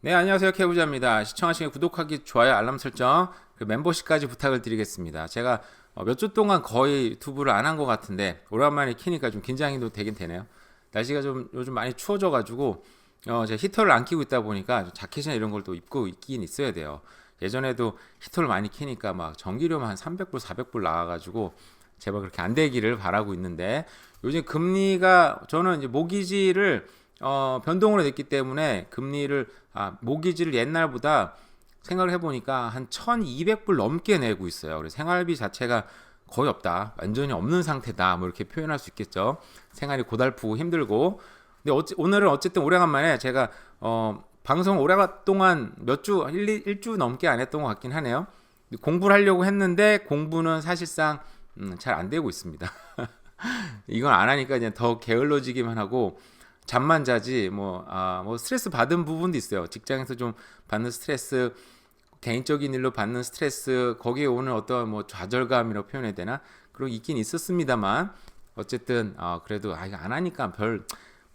네, 안녕하세요. 케부자입니다. 시청하시면 구독하기, 좋아요, 알람 설정, 그리고 멤버십까지 부탁을 드리겠습니다. 제가 어, 몇주 동안 거의 유튜브를 안 한 것 같은데 오랜만에 키니까 좀 긴장이 또 되긴 되네요. 날씨가 좀 요즘 많이 추워져가지고 어, 제가 히터를 안 키고 있다 보니까 좀 자켓이나 이런 걸 또 입고 있긴 있어야 돼요. 예전에도 히터를 많이 키니까 막 전기료만 한 300불, 400불 나와가지고 제발 그렇게 안 되기를 바라고 있는데 요즘 금리가 저는 이제 모기지를 어, 변동으로 냈기 때문에 금리를 아, 모기지를 옛날보다 생각을 해보니까 한 1200불 넘게 내고 있어요. 그래서 생활비 자체가 거의 없다. 완전히 없는 상태다. 뭐 이렇게 표현할 수 있겠죠. 생활이 고달프고 힘들고. 근데 어찌, 오늘은 어쨌든 오래간만에 제가 어, 방송 오래동안 몇 주, 일, 일주 넘게 안 했던 것 같긴 하네요. 공부를 하려고 했는데 공부는 사실상 음, 잘 안 되고 있습니다. 이건 안 하니까 그냥 더 게을러지기만 하고 잠만 자지 뭐아 뭐 스트레스 받은 부분도 있어요. 직장에서 좀 받는 스트레스 개인적인 일로 받는 스트레스 거기에 오는 어떤 뭐 좌절감이라고 표현해야 되나 그런 게 있긴 있었습니다만 어쨌든 아 그래도 아 이거 안 하니까 별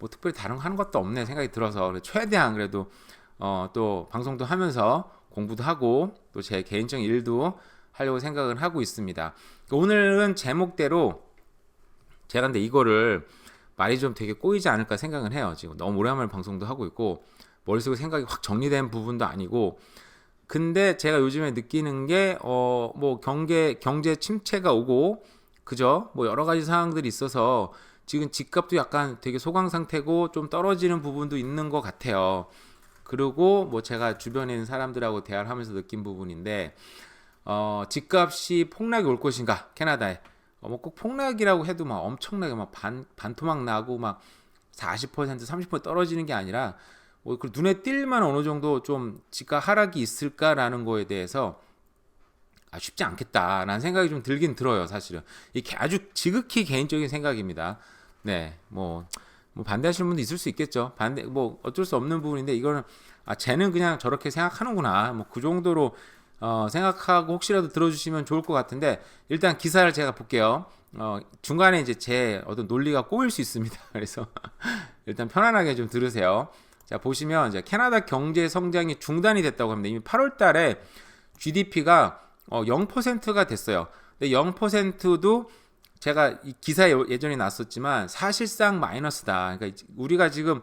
뭐 특별히 다른 거 하는 것도 없네 생각이 들어서 최대한 그래도 어 또 방송도 하면서 공부도 하고 또 제 개인적인 일도 하려고 생각을 하고 있습니다. 오늘은 제목대로 제가 근데 이거를 말이 좀 되게 꼬이지 않을까 생각을 해요. 지금 너무 오랜만에 방송도 하고 있고 머릿속에 생각이 확 정리된 부분도 아니고 근데 제가 요즘에 느끼는 게 어 뭐 경제 경제 침체가 오고 그죠? 뭐 여러 가지 상황들이 있어서 지금 집값도 약간 되게 소강 상태고 좀 떨어지는 부분도 있는 것 같아요. 그리고 뭐 제가 주변에 있는 사람들하고 대화를 하면서 느낀 부분인데 어 집값이 폭락이 올 것인가 캐나다에 어, 뭐 꼭 폭락이라고 해도 막 엄청나게 막 반 반토막 나고 막 40% 30% 떨어지는 게 아니라 뭐 그 눈에 띌만 어느 정도 좀 지가 하락이 있을까라는 거에 대해서 아, 쉽지 않겠다라는 생각이 좀 들긴 들어요, 사실은. 이게 아주 지극히 개인적인 생각입니다. 네, 뭐, 뭐 반대하시는 분도 있을 수 있겠죠. 반대, 뭐 어쩔 수 없는 부분인데 이거는 아, 쟤는 그냥 저렇게 생각하는구나. 뭐 그 정도로 어, 생각하고 혹시라도 들어주시면 좋을 것 같은데 일단 기사를 제가 볼게요. 어, 중간에 이제 제 어떤 논리가 꼬일 수 있습니다. 그래서 일단 편안하게 좀 들으세요. 자 보시면 이제 캐나다 경제 성장이 중단이 됐다고 합니다. 이미 8월 달에 GDP가 어, 0%가 됐어요. 근데 0%도 제가 이 기사에 예전에 났었지만 사실상 마이너스다. 그러니까 우리가 지금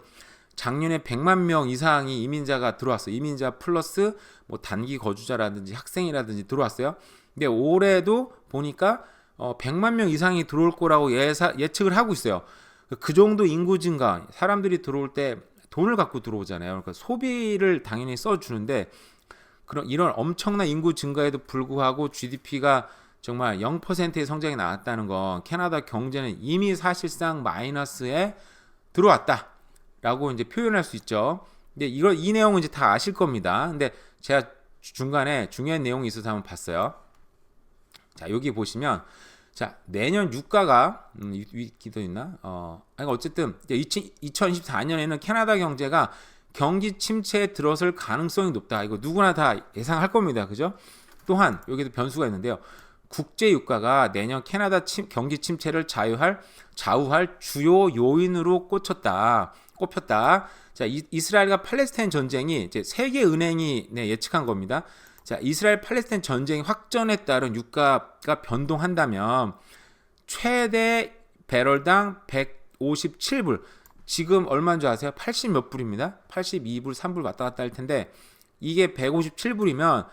작년에 100만 명 이상이 이민자가 들어왔어요. 이민자 플러스 뭐 단기 거주자라든지 학생이라든지 들어왔어요. 근데 올해도 보니까 어 100만 명 이상이 들어올 거라고 예사, 예측을 하고 있어요. 그 정도 인구 증가, 사람들이 들어올 때 돈을 갖고 들어오잖아요. 그러니까 소비를 당연히 써주는데 그런 이런 엄청난 인구 증가에도 불구하고 GDP가 정말 0%의 성장이 나왔다는 건 캐나다 경제는 이미 사실상 마이너스에 들어왔다 라고 이제 표현할 수 있죠. 근데 이걸 이 내용은 이제 다 아실 겁니다. 근데 제가 중간에 중요한 내용이 있어서 한번 봤어요. 자 여기 보시면 자 내년 유가가 음, 위기도 있나? 어 아니 어쨌든 2024년에는 캐나다 경제가 경기 침체에 들어설 가능성이 높다. 이거 누구나 다 예상할 겁니다. 그죠? 또한 여기도 변수가 있는데요. 국제 유가가 내년 캐나다 침, 경기 침체를 자유할 좌우할 주요 요인으로 꽂혔다. 꼽혔다. 자, 이, 스라엘과 팔레스타인 전쟁이 이제 세계 은행이 네, 예측한 겁니다. 자, 이스라엘 팔레스타인 전쟁 확전에 따른 유가가 변동한다면 최대 배럴당 157불. 지금 얼마인 줄 아세요? 80 몇 불입니다. 82불, 3불 왔다 갔다 할 텐데 이게 157불이면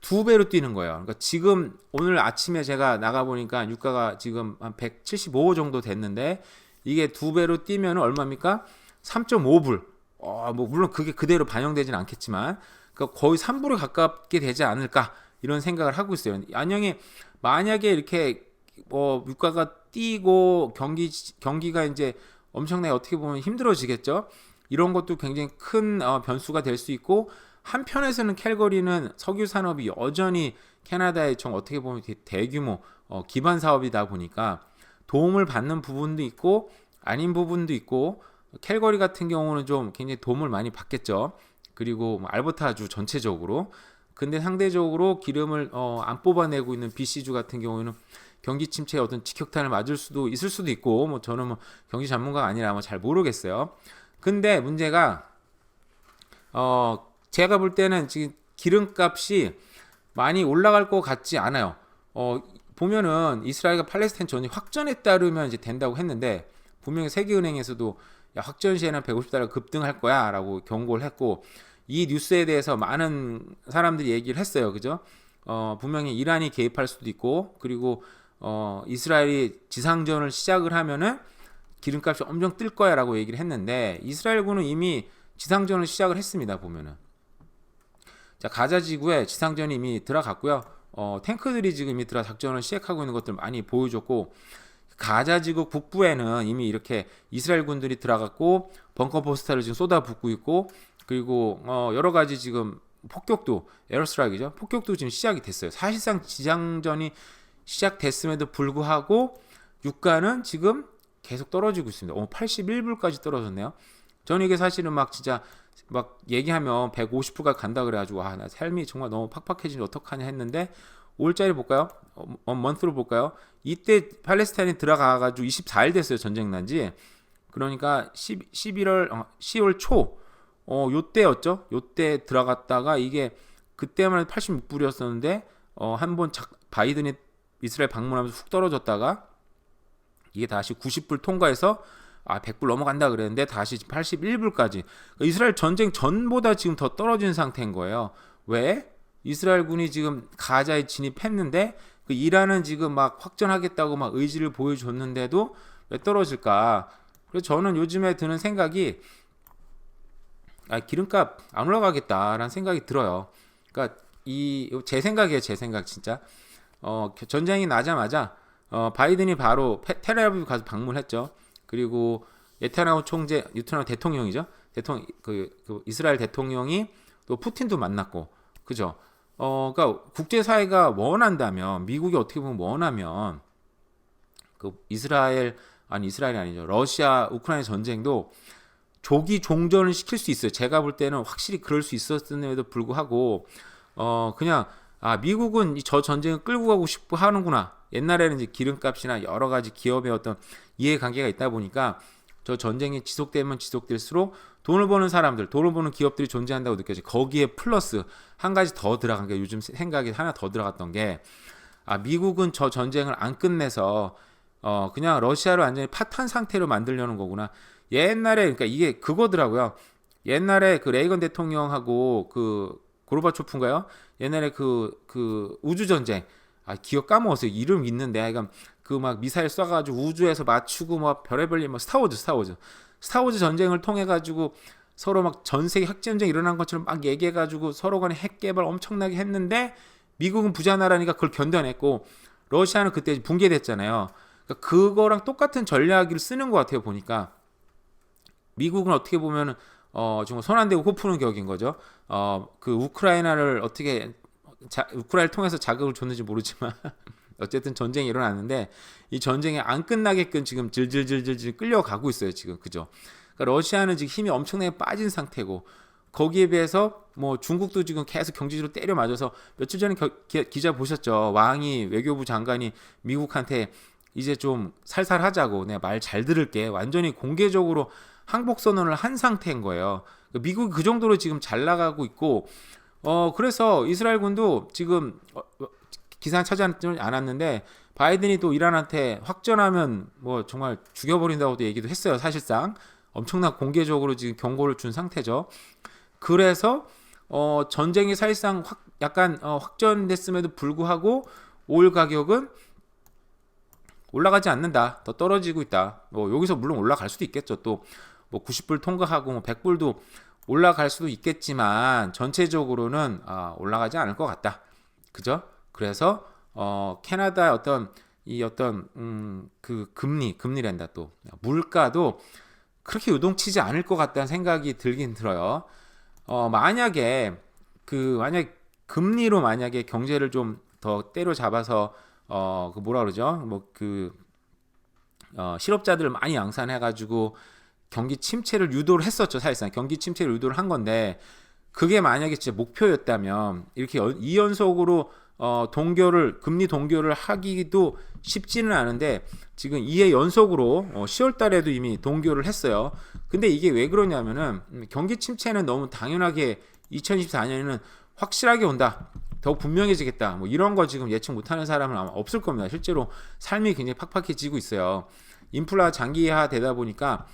두 배로 뛰는 거예요. 그러니까 지금 오늘 아침에 제가 나가 보니까 유가가 지금 한 175 정도 됐는데 이게 두 배로 뛰면 얼마입니까? 3.5불. 어, 뭐 물론 그게 그대로 반영되지는 않겠지만 그러니까 거의 3불에 가깝게 되지 않을까 이런 생각을 하고 있어요. 안녕히 만약에 이렇게 뭐 유가가 뛰고 경기 경기가 이제 엄청나게 어떻게 보면 힘들어지겠죠. 이런 것도 굉장히 큰 어, 변수가 될 수 있고 한편에서는 캘거리는 석유 산업이 여전히 캐나다의 좀 어떻게 보면 대규모 어, 기반 사업이다 보니까 도움을 받는 부분도 있고 아닌 부분도 있고 캘거리 같은 경우는 좀 굉장히 도움을 많이 받겠죠. 그리고 뭐 알버타주 전체적으로 근데 상대적으로 기름을 어, 안 뽑아내고 있는 BC주 같은 경우에는 경기 침체에 어떤 직격탄을 맞을 수도 있을 수도 있고 뭐 저는 뭐 경기 전문가가 아니라 뭐잘 모르겠어요. 근데 문제가 어 제가 볼 때는 지금 기름값이 많이 올라갈 것 같지 않아요. 어, 보면은 이스라엘과 팔레스타인 전이 확전에 따르면 이제 된다고 했는데 분명히 세계은행에서도 야, 확전 시에는 150달러 급등할 거야라고 경고를 했고 이 뉴스에 대해서 많은 사람들이 얘기를 했어요. 그죠? 어, 분명히 이란이 개입할 수도 있고 그리고 어, 이스라엘이 지상전을 시작을 하면은 기름값이 엄청 뜰 거야라고 얘기를 했는데 이스라엘군은 이미 지상전을 시작을 했습니다. 보면은 자 가자 지구에 지상전이 이미 들어갔고요. 어, 탱크들이 지금 이미 들어 작전을 시작하고 있는 것들 많이 보여줬고 가자 지구 북부에는 이미 이렇게 이스라엘 군들이 들어갔고 벙커 포스터를 지금 쏟아붓고 있고 그리고 어, 여러 가지 지금 폭격도 에어스트라이크죠. 폭격도 지금 시작이 됐어요. 사실상 지상전이 시작됐음에도 불구하고 유가는 지금 계속 떨어지고 있습니다. 어, 81불까지 떨어졌네요. 저는 이게 사실은 막 진짜 막 얘기하면 150%가 간다 그래가지고 아 나 삶이 정말 너무 팍팍해지니 어떡하냐 했는데 5일짜리 볼까요? 어, 어, 먼스로 볼까요? 이때 팔레스타인이 들어가가지고 24일 됐어요 전쟁 난지 그러니까 10, 11월 어, 10월 초 어, 요때였죠. 요때 들어갔다가 이게 그때만 86불이었었는데 어, 한 번 바이든이 이스라엘 방문하면서 훅 떨어졌다가 이게 다시 90불 통과해서 아 100불 넘어간다 그랬는데 다시 81불까지 그러니까 이스라엘 전쟁 전보다 지금 더 떨어진 상태인 거예요. 왜? 이스라엘 군이 지금 가자에 진입했는데 그 이란은 지금 막 확전하겠다고 막 의지를 보여줬는데도 왜 떨어질까? 그래서 저는 요즘에 드는 생각이 아, 기름값 안 올라가겠다라는 생각이 들어요. 그러니까 이 제 생각이에요, 제 생각 진짜. 어, 전쟁이 나자마자 어, 바이든이 바로 테라비브 가서 방문했죠. 그리고 네타냐후 총재, 네타냐후 대통령이죠. 대통령 그, 그 이스라엘 대통령이 또 푸틴도 만났고, 그죠? 어, 그러니까 국제 사회가 원한다면 미국이 어떻게 보면 원하면 그 이스라엘 아니 이스라엘이 아니죠. 러시아 우크라이나 전쟁도 조기 종전을 시킬 수 있어요. 제가 볼 때는 확실히 그럴 수 있었음에도 불구하고 어 그냥 아 미국은 저 전쟁을 끌고 가고 싶어 하는구나. 옛날에는 이제 기름값이나 여러 가지 기업의 어떤 이해관계가 있다 보니까 저 전쟁이 지속되면 지속될수록 돈을 버는 사람들, 돈을 버는 기업들이 존재한다고 느껴져. 거기에 플러스 한 가지 더 들어간 게 요즘 생각이 하나 더 들어갔던 게 아, 미국은 저 전쟁을 안 끝내서 어, 그냥 러시아를 완전히 파탄 상태로 만들려는 거구나. 옛날에 그러니까 이게 그거더라고요. 옛날에 그 레이건 대통령하고 그 고르바초프인가요? 옛날에 그그 우주 전쟁 아 기억 까먹었어요. 이름 있는데 하여간 그 막 미사일 쏴가지고 우주에서 맞추고 막 별의별 일뭐 스타워즈 스타워즈 스타워즈 전쟁을 통해 가지고 서로 막 전 세계 핵 전쟁 일어난 것처럼 막 얘기해 가지고 서로 간에 핵 개발 엄청나게 했는데 미국은 부자 나라니까 그걸 견뎌냈고 러시아는 그때 붕괴됐잖아요. 그러니까 그거랑 똑같은 전략을 쓰는 것 같아요 보니까 미국은 어떻게 보면은 어 정말 손안 대고 코 푸는 격인 거죠. 어 그 우크라이나를 어떻게 자, 우크라이나를 통해서 자극을 줬는지 모르지만 어쨌든 전쟁이 일어났는데 이 전쟁이 안 끝나게끔 지금 질질질질질 끌려가고 있어요 지금 그죠? 그러니까 러시아는 지금 힘이 엄청나게 빠진 상태고 거기에 비해서 뭐 중국도 지금 계속 경제적으로 때려 맞아서 며칠 전에 겨, 기, 기자 보셨죠? 왕이 외교부 장관이 미국한테 이제 좀 살살 하자고 내가 말잘 들을게 완전히 공개적으로 항복 선언을 한 상태인 거예요. 그러니까 미국이 그 정도로 지금 잘 나가고 있고 어 그래서 이스라엘 군도 지금 어, 어 기사 찾아지 않았는데 바이든이 또 이란한테 확전하면 뭐 정말 죽여버린다고도 얘기도 했어요. 사실상 엄청나 공개적으로 지금 경고를 준 상태죠. 그래서 어 전쟁이 사실상 확 약간 어 확전됐음에도 불구하고 오일 가격은 올라가지 않는다. 더 떨어지고 있다. 뭐 여기서 물론 올라갈 수도 있겠죠. 또 뭐 90불 통과하고 뭐 100불도 올라갈 수도 있겠지만 전체적으로는 아, 올라가지 않을 것 같다. 그죠? 그래서 어 캐나다 어떤 이 어떤 음 그 금리 금리랜다 또 물가도 그렇게 요동치지 않을 것 같다는 생각이 들긴 들어요. 어 만약에 그 만약 금리로 만약에 경제를 좀 더 때려잡아서 어, 그 뭐라 그러죠? 뭐그 어, 실업자들을 많이 양산해 가지고 경기 침체를 유도를 했었죠. 사실상 경기 침체를 유도를 한 건데 그게 만약에 진짜 목표였다면 이렇게 2연속으로 어, 동결을 금리 동결을 하기도 쉽지는 않은데 지금 2회 연속으로 어, 10월 달에도 이미 동결을 했어요. 근데 이게 왜 그러냐면은 경기 침체는 너무 당연하게 2024년에는 확실하게 온다. 더욱 분명해지겠다. 뭐 이런 거 지금 예측 못하는 사람은 아마 없을 겁니다. 실제로 삶이 굉장히 팍팍해지고 있어요. 인플라 장기화 되다 보니까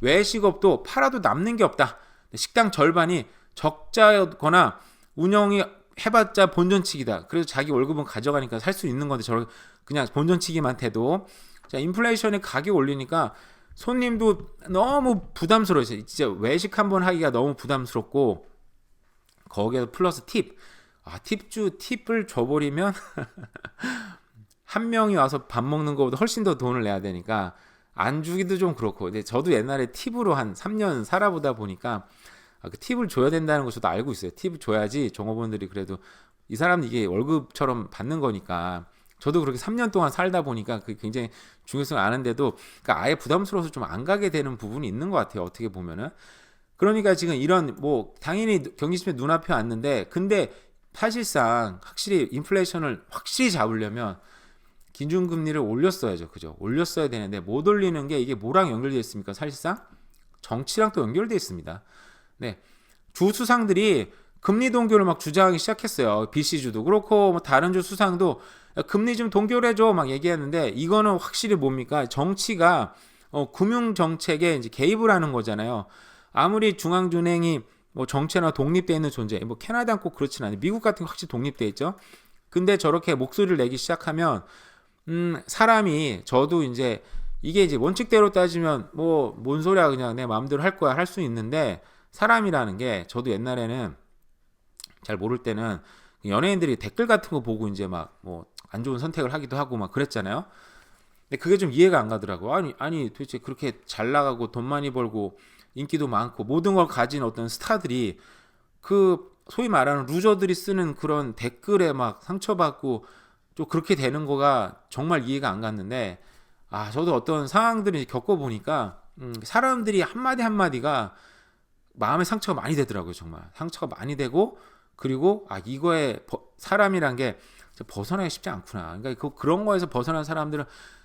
외식업도 팔아도 남는 게 없다. 식당 절반이 적자거나 운영이 해봤자 본전치기다. 그래서 자기 월급은 가져가니까 살 수 있는 건데 저렇게 그냥 본전치기만 해도 자 인플레이션에 가격 올리니까 손님도 너무 부담스러워요. 진짜 외식 한번 하기가 너무 부담스럽고 거기에 플러스 팁. 아 팁주 팁을 줘버리면 한 명이 와서 밥 먹는 것보다 훨씬 더 돈을 내야 되니까 안 주기도 좀 그렇고. 근데 저도 옛날에 팁으로 한 3년 살아보다 보니까 아, 그 팁을 줘야 된다는 걸 저도 알고 있어요. 팁을 줘야지 종업원들이 그래도 이 사람 이게 월급처럼 받는 거니까 저도 그렇게 3년 동안 살다 보니까 그 굉장히 중요성을 아는데도 그러니까 아예 부담스러워서 좀 안 가게 되는 부분이 있는 것 같아요. 어떻게 보면은. 그러니까 지금 이런 뭐 당연히 경기침에 눈앞에 왔는데 근데 사실상 확실히 인플레이션을 확실히 잡으려면 기준금리를 올렸어야죠. 그죠? 올렸어야 되는데 못 올리는 게 이게 뭐랑 연결되어 있습니까? 사실상 정치랑 또 연결되어 있습니다. 네. 주 수상들이 금리 동결을 막 주장하기 시작했어요. BC주도 그렇고 뭐 다른 주 수상도 야, 금리 좀 동결해 줘 막 얘기하는데 이거는 확실히 뭡니까? 정치가 어, 금융 정책에 이제 개입을 하는 거잖아요. 아무리 중앙은행이 뭐 정체나 독립돼 있는 존재, 뭐 캐나다는 꼭 그렇진 않아요. 미국 같은 거 확실히 독립돼 있죠. 근데 저렇게 목소리를 내기 시작하면 음, 사람이 저도 이제 이게 이제 원칙대로 따지면 뭐 뭔 소리야 그냥 내 마음대로 할 거야 할 수 있는데 사람이라는 게 저도 옛날에는 잘 모를 때는 연예인들이 댓글 같은 거 보고 이제 막 뭐 안 좋은 선택을 하기도 하고 막 그랬잖아요. 근데 그게 좀 이해가 안 가더라고. 아니 아니 도대체 그렇게 잘 나가고 돈 많이 벌고 인기도 많고 모든 걸 가진 어떤 스타들이 그 소위 말하는 루저들이 쓰는 그런 댓글에 막 상처받고 좀 그렇게 되는 거가 정말 이해가 안 갔는데 아 저도 어떤 상황들을 겪어 보니까 음, 사람들이 한마디 한마디가 마음의 상처가 많이 되더라고요 정말 상처가 많이 되고 그리고 아 이거에 버, 사람이란 게 벗어나기 쉽지 않구나 그러니까 그, 그런 거에서 벗어난 사람들은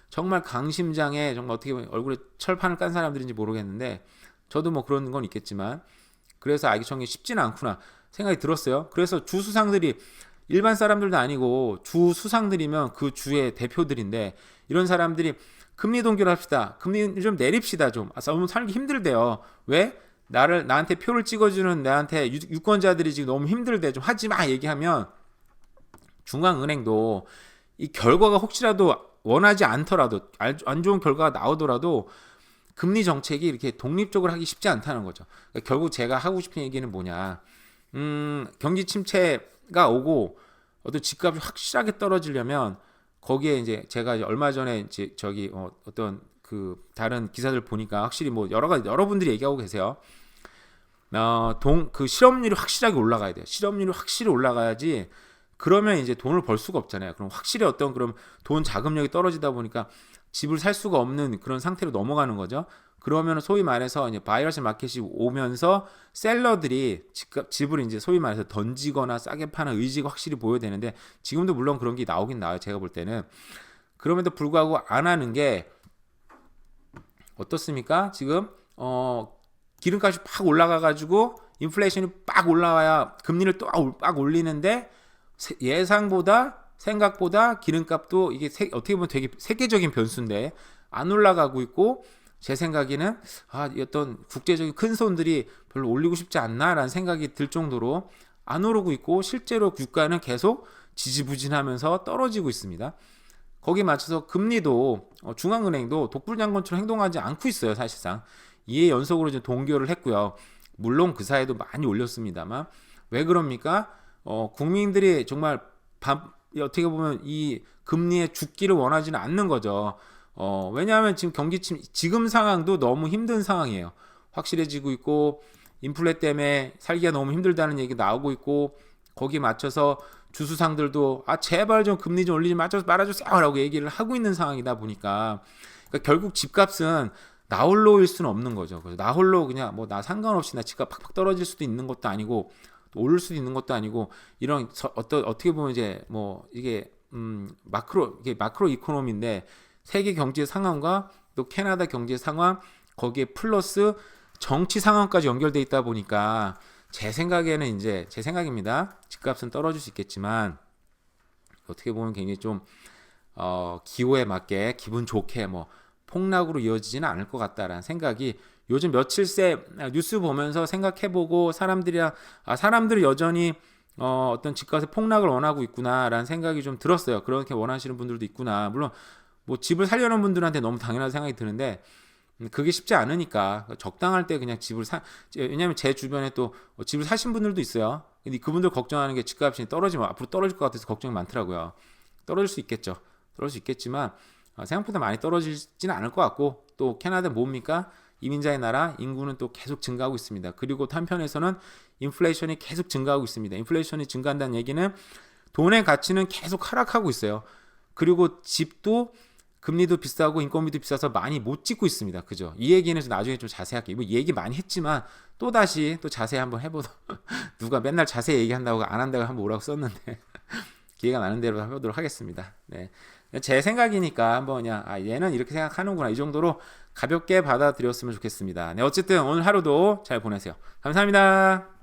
정말 강심장에 정말 어떻게 보면 얼굴에 철판을 깐 사람들인지 모르겠는데 저도 뭐 그런 건 있겠지만 그래서 알기 정이 쉽지는 않구나 생각이 들었어요 그래서 주 수상들이 일반 사람들도 아니고 주 수상들이면 그 주의 대표들인데 이런 사람들이 금리 동결합시다. 금리 좀 내립시다 좀. 아, 너무 살기 힘들대요. 왜? 나를 나한테 표를 찍어주는 나한테 유, 권자들이 지금 너무 힘들대 좀 하지 마 얘기하면 중앙은행도 이 결과가 혹시라도 원하지 않더라도 안 좋은 결과가 나오더라도 금리 정책이 이렇게 독립적으로 하기 쉽지 않다는 거죠. 그러니까 결국 제가 하고 싶은 얘기는 뭐냐? 음, 경기 침체가 오고 어떤 집값이 확실하게 떨어지려면 거기에 이제 제가 이제 얼마 전에 이제 저기 어, 어떤 그 다른 기사들 보니까 확실히 뭐 여러 가지 여러분들이 얘기하고 계세요. 어, 동, 그 실업률이 확실하게 올라가야 돼요. 실업률이 확실히 올라가야지 그러면 이제 돈을 벌 수가 없잖아요. 그럼 확실히 어떤 그럼 돈 자금력이 떨어지다 보니까 집을 살 수가 없는 그런 상태로 넘어가는 거죠. 그러면 소위 말해서 이제 바이러스 마켓이 오면서 셀러들이 집, 을 이제 소위 말해서 던지거나 싸게 파는 의지가 확실히 보여야 되는데 지금도 물론 그런 게 나오긴 나와요. 제가 볼 때는 그럼에도 불구하고 안 하는 게 어떻습니까? 지금 어 기름값이 팍 올라가 가지고 인플레이션이 빡 올라와야 금리를 또 빡 올리는데 예상보다 생각보다 기름값도 이게 세, 어떻게 보면 되게 세계적인 변수인데 안 올라가고 있고 제 생각에는 아 어떤 국제적인 큰 손들이 별로 올리고 싶지 않나라는 생각이 들 정도로 안 오르고 있고 실제로 유가는 계속 지지부진하면서 떨어지고 있습니다. 거기에 맞춰서 금리도 어, 중앙은행도 독불장군처럼 행동하지 않고 있어요 사실상 이에 연속으로 이제 동결을 했고요. 물론 그 사이에도 많이 올렸습니다만 왜 그럽니까? 어, 국민들이 정말 밤, 어떻게 보면 이 금리의 죽기를 원하지는 않는 거죠. 어, 왜냐하면 지금 경기 침 지금 상황도 너무 힘든 상황이에요. 확실해지고 있고 인플레 때문에 살기가 너무 힘들다는 얘기 나오고 있고 거기 맞춰서 주수상들도 아 제발 좀 금리 좀 올리지 말아주세요라고 얘기를 하고 있는 상황이다 보니까 그러니까 결국 집값은 나 홀로일 수는 없는 거죠. 그래서 나 홀로 그냥 뭐 나 상관없이 나 집값 팍팍 떨어질 수도 있는 것도 아니고 오를 수도 있는 것도 아니고 이런 어떤 어떻게 보면 이제 뭐 이게 음 마크로 이게 마크로 이코노미인데 세계 경제 상황과 또 캐나다 경제 상황 거기에 플러스 정치 상황까지 연결돼 있다 보니까 제 생각에는 이제 제 생각입니다. 집값은 떨어질 수 있겠지만 어떻게 보면 굉장히 좀 어, 기호에 맞게 기분 좋게 뭐 폭락으로 이어지지는 않을 것 같다라는 생각이 요즘 며칠 새 뉴스 보면서 생각해보고 사람들이랑 아 사람들이 여전히 어, 어떤 집값의 폭락을 원하고 있구나라는 생각이 좀 들었어요. 그렇게 원하시는 분들도 있구나. 물론 뭐 집을 살려는 분들한테 너무 당연한 생각이 드는데 음, 그게 쉽지 않으니까 적당할 때 그냥 집을 사 왜냐면 제 주변에 또 집을 사신 분들도 있어요. 근데 그분들 걱정하는 게 집값이 떨어지면 앞으로 떨어질 것 같아서 걱정이 많더라고요. 떨어질 수 있겠죠. 떨어질 수 있겠지만 어, 생각보다 많이 떨어지지는 않을 것 같고 또 캐나다 뭡니까? 이민자의 나라 인구는 또 계속 증가하고 있습니다. 그리고 한편에서는 인플레이션이 계속 증가하고 있습니다. 인플레이션이 증가한다는 얘기는 돈의 가치는 계속 하락하고 있어요. 그리고 집도 금리도 비싸고 인건비도 비싸서 많이 못 짓고 있습니다. 그죠? 이 얘기는 나중에 좀 자세하게 뭐 얘기 많이 했지만 또 다시 또 자세히 한번 해보도 누가 맨날 자세히 얘기한다고 안 한다고 한번 오라고 썼는데 기회가 나는 대로 해보도록 하겠습니다. 네. 제 생각이니까 한번 그냥 아 얘는 이렇게 생각하는구나 이 정도로 가볍게 받아들였으면 좋겠습니다. 네 어쨌든 오늘 하루도 잘 보내세요. 감사합니다.